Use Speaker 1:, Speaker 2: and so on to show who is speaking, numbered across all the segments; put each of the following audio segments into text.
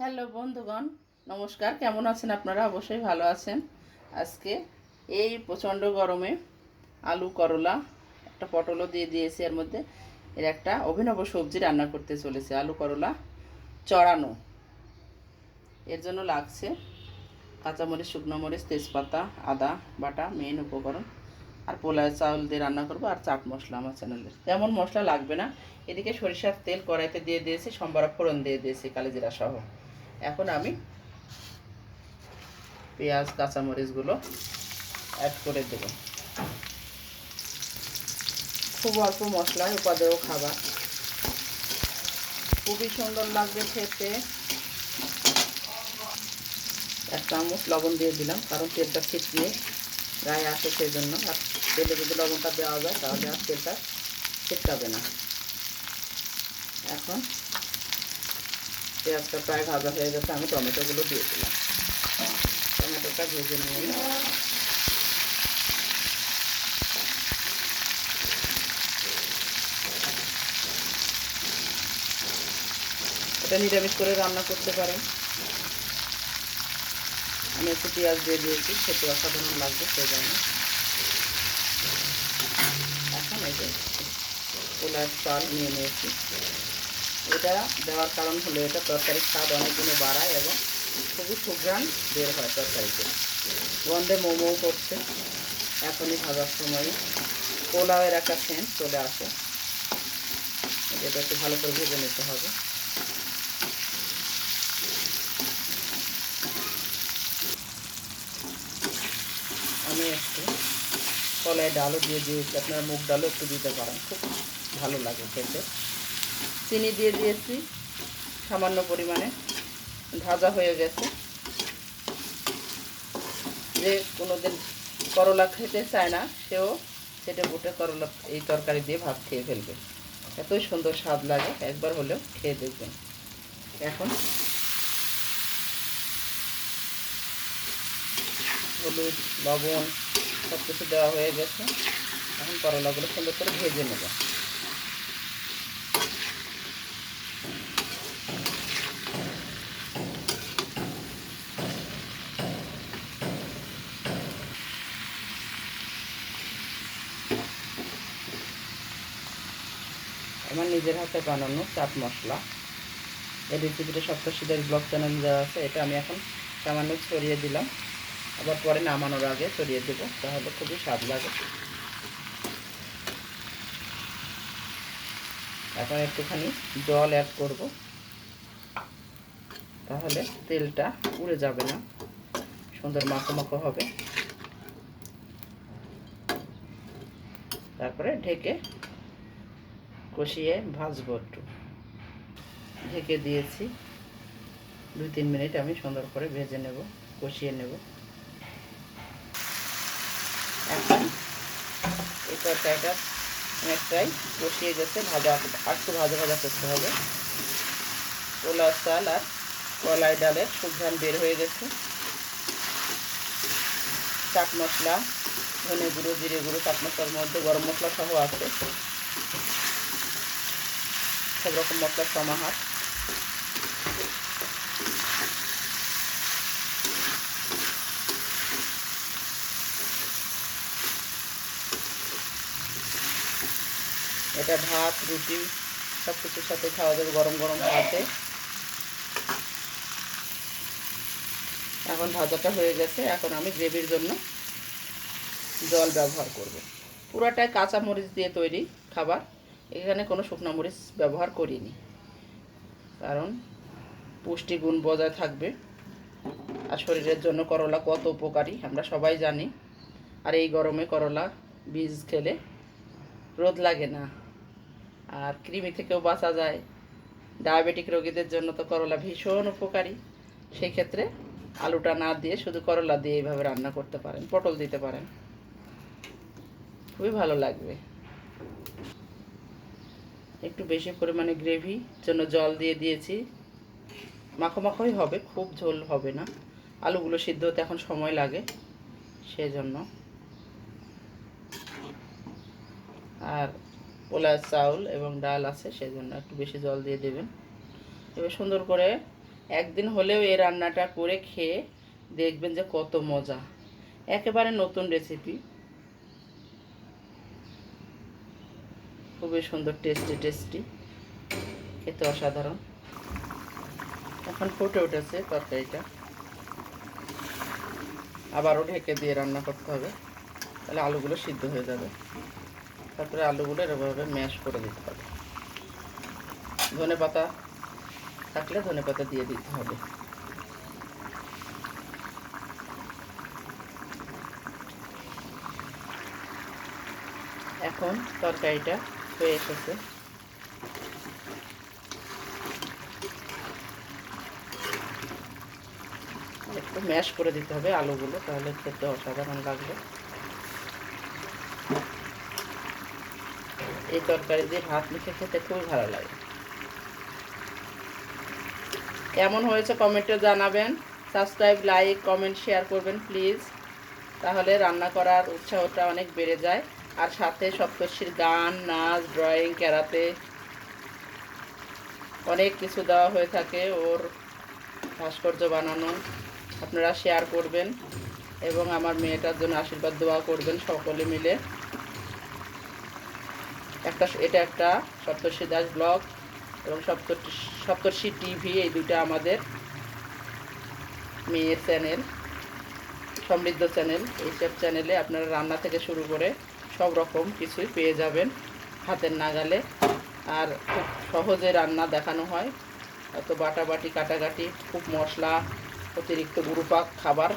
Speaker 1: Hello বন্ধুগণ, নমস্কার। কেমন আছেন আপনারা? অবশ্যই ভালো আছেন। আজকে এই প্রচণ্ড গরমে আলু, করলা, একটা পটলও দিয়ে দিয়েছি। এর মধ্যে এর একটা অভিনব সবজি রান্না করতে চলেছে, আলু, করলা, চড়ানো। এর জন্য লাগছে কাঁচামরিচ, শুকনো মরিচ, তেজপাতা, আদা, বাটা মেন উপকরণ, আর পোলাও চাউল দিয়ে রান্না করব, আর চাট মশলা আমার চ্যানেলের তেমন মশলা লাগবে না। এদিকে সরিষার তেল কড়াইতে দিয়ে দিয়েছি সম্বারা ফোড়ন দিয়ে দিয়েছি, কালিজিরা সহ। এখন আমি পেঁয়াজ, কাঁচামরিচগুলো অ্যাড করে দেব। খুব অল্প মশলায় উপাদেয় খাবার। খুবই সুন্দর লাগবে খেতে। এক চামচ লবণ দিয়ে দিলাম, কারণ তেলটা ছিটিয়ে গায়ে আসে সেই জন্য আর তেলে যদি লবণটা দেওয়া যায়, তাহলে আর তেলটা ছিটকাবে না। এখন পেঁয়াজটা প্রায় ভাজা হয়ে গেছে, আমি টমেটোগুলো দিয়ে দিলাম। টমেটোটা ভেজে নিয়ে এটা নিরামিষ করে রান্না করতে পারেন। আমি একটু পেঁয়াজ দিয়ে দিয়েছি, খেতে অসাধারণ লাগবে সেই জন্য। এখন এই যে পোলার চাল নিয়ে নিয়েছি। এটা দেওয়ার কারণ হলো এটা তরকারির স্বাদ অনেক দিনে বাড়ায় এবং খুবই সুঘ্রাণ বের হয় তরকারিতে। গন্ধে মোমো করছে। এখনই ভাজার সময়। পোলাওয়ের একটা সেন্ট চলে আসে। এটা একটু ভালো করে ভেজে নিতে হবে। আমি একটু কলাই ডালও দিয়ে দিয়েছি। আপনার মুগ ডালও একটু দিতে পারেন। খুব ভালো লাগে খেতে। চিনি দিয়ে দিয়েছি, সামান্য পরিমাণে। ভাজা হয়ে গেছে। যে কোনো দিন করলা খেতে চায় না, সেও সেটা বুটে করলা, এই তরকারি দিয়ে ভাত খেয়ে ফেলবে। এতই সুন্দর স্বাদ লাগে, একবার হলেও খেয়ে দেখবেন। এখন হলুদ, লবণ সব কিছু দেওয়া হয়ে গেছে। এখন করলাগুলো সুন্দর করে ভেজে নেব। আমার নিজের হাতে বানানো চাট মশলা। এই রেসিপিটা সপ্তশীদের ব্লগ চ্যানেল দেওয়া আছে, এটা আমি এখন সামান্য ছড়িয়ে দিলাম। আবার পরে নামানোর আগে ছড়িয়ে দেবো, তাহলে খুবই স্বাদ লাগে। এখন একটুখানি জল অ্যাড করব। তাহলে তেলটা উড়ে যাবে না। সুন্দর মাখো মাখো হবে। তারপরে ঢেকে কষিয়ে ভাজবো একটু। ঢেকে দিয়েছি। দুই, তিন মিনিট আমি সুন্দর করে ভেজে নেব, কষিয়ে নেব। এখন এই তরকারিটা অনেকটাই কষিয়ে গেছে, ভাজা একটু ভাজা ভাজা করতে হবে। পোলাও চাল আর কলাই ডালের সুঘ্রাণ বের হয়ে গেছে। চাট মশলা, ধনে গুঁড়ো, জিরে গুঁড়ো, চাট মশলার মধ্যে গরম মশলা সহ আছে। সব রকম মশলার সমাহার। এটা ভাত, রুটি সব কিছুর সাথে খাওয়া যাবে গরম গরম ভাতে। এখন ভাজাটা হয়ে গেছে, এখন আমি গ্রেভির জন্য জল ব্যবহার করব। পুরাটাই কাঁচা মরিচ দিয়ে তৈরি খাবার। এখানে কোনো শুকনো মরিচ ব্যবহার করিনি। কারণ পুষ্টিগুণ বজায় থাকবে। আর শরীরের জন্য করলা কত উপকারী, আমরা সবাই জানি। আর এই গরমে করলা, বীজ খেলে রোদ লাগে না। আর কৃমি থেকেও বাঁচা যায়। ডায়াবেটিক রোগীদের জন্য তো করলা ভীষণ উপকারী। সেই ক্ষেত্রে আলুটা না দিয়ে শুধু করলা দিয়ে এইভাবে রান্না করতে পারেন, পটল দিতে পারেন। খুবই ভালো লাগবে। একটু বেশি পরিমাণে গ্রেভি জন্য জল দিয়ে দিয়েছি। মাখো মাখোই হবে, খুব ঝোল হবে না। আলুগুলো সিদ্ধ হতে এখন সময় লাগে, সেজন্য। আর পোলার চাউল এবং ডাল আছে, সেজন্য একটু বেশি জল দিয়ে দেবেন। এবার সুন্দর করে একদিন হলেও এই রান্নাটা করে খেয়ে দেখবেন যে কত মজা। একেবারে নতুন রেসিপি খুবই সুন্দর টেস্টি টেস্টি খেতে অসাধারণ। এখন ফুটে উঠেছে তরকারিটা। আবারও ঢেকে দিয়ে রান্না করতে হবে। তাহলে আলুগুলো সিদ্ধ হয়ে যাবে। তারপরে আলুগুলো এরভাবে ম্যাশ করে দিতে হবে। ধনে পাতা থাকলে ধনে পাতা দিয়ে দিতে হবে। এখন তরকারিটা হয়ে এসেছে। একটু ম্যাশ করে দিতে হবে আলুগুলো, তাহলে খেতে অসাধারণ লাগবে। এই তরকারি দিয়ে ভাত মেখে খেতে খুবই ভালো লাগে। কেমন হয়েছে কমেন্টে জানাবেন। সাবস্ক্রাইব, লাইক, কমেন্ট, শেয়ার করবেন প্লিজ। তাহলে রান্না করার উৎসাহটা অনেক বেড়ে যায়। আর সাথে সপ্তর্ষির গান, নাচ ড্রয়িং ক্যারাতে অনেক কিছু দেওয়া হয়ে থাকে ওর ভাস্কর্য বানানো। আপনারা শেয়ার করবেন এবং আমার মেয়েটার জন্য আশীর্বাদ দোয়া করবেন সকলে মিলে। একটা এটা একটা সপ্তর্ষি দাস ব্লগ এবং সপ্তর্ষি সপ্তর্ষি টিভি এই দুটা আমাদের মেয়ের চ্যানেল, সমৃদ্ধ চ্যানেল এইসব চ্যানেলে আপনারা রান্না থেকে শুরু করে সব রকম কিছুই পেয়ে যাবেন হাতের নাগালে। আর খুব সহজে রান্না দেখানো হয়। অত বাটাবাটি, কাটাকাটি, খুব মশলা, অতিরিক্ত গুরুপাক খাবার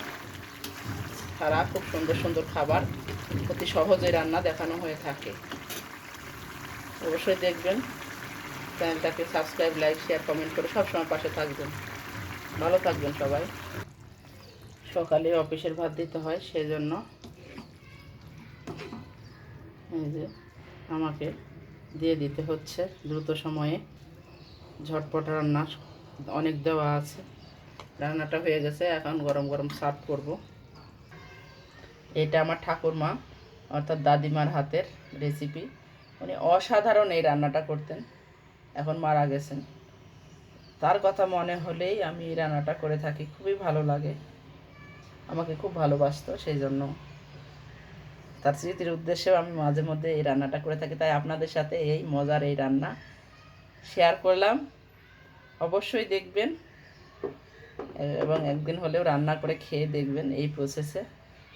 Speaker 1: ছাড়া খুব সুন্দর সুন্দর খাবার অতি সহজে রান্না দেখানো হয়ে থাকে। অবশ্যই দেখবেন। চ্যানেলটাকে সাবস্ক্রাইব, লাইক শেয়ার কমেন্ট করে সবসময় পাশে থাকবেন। ভালো থাকবেন সবাই। সকালে অফিসের ভাত দিতে হয়, সেজন্য এই যে আমাকে দিয়ে দিতে হচ্ছে দ্রুত সময়ে। ঝটপট রান্না অনেক দেওয়া আছে। রান্নাটা হয়ে গেছে, এখন গরম গরম সার্ভ করব। এটা আমার ঠাকুরমা, অর্থাৎ দাদিমার হাতের রেসিপি উনি অসাধারণ এই রান্নাটা করতেন, এখন মারা গেছেন। তার কথা মনে হলেই আমি এই রান্নাটা করে থাকি, খুবই ভালো লাগে। আমাকে খুব ভালোবাসতো, সেই জন্য তার স্মৃতির উদ্দেশ্যেও আমি মাঝে মধ্যে এই রান্নাটা করে থাকি, তাই আপনাদের সাথে এই মজার এই রান্না শেয়ার করলাম। অবশ্যই দেখবেন, এবং একদিন হলেও রান্না করে খেয়ে দেখবেন এই প্রসেসে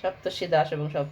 Speaker 1: সপ্তর্ষি দাস এবং সপ্ত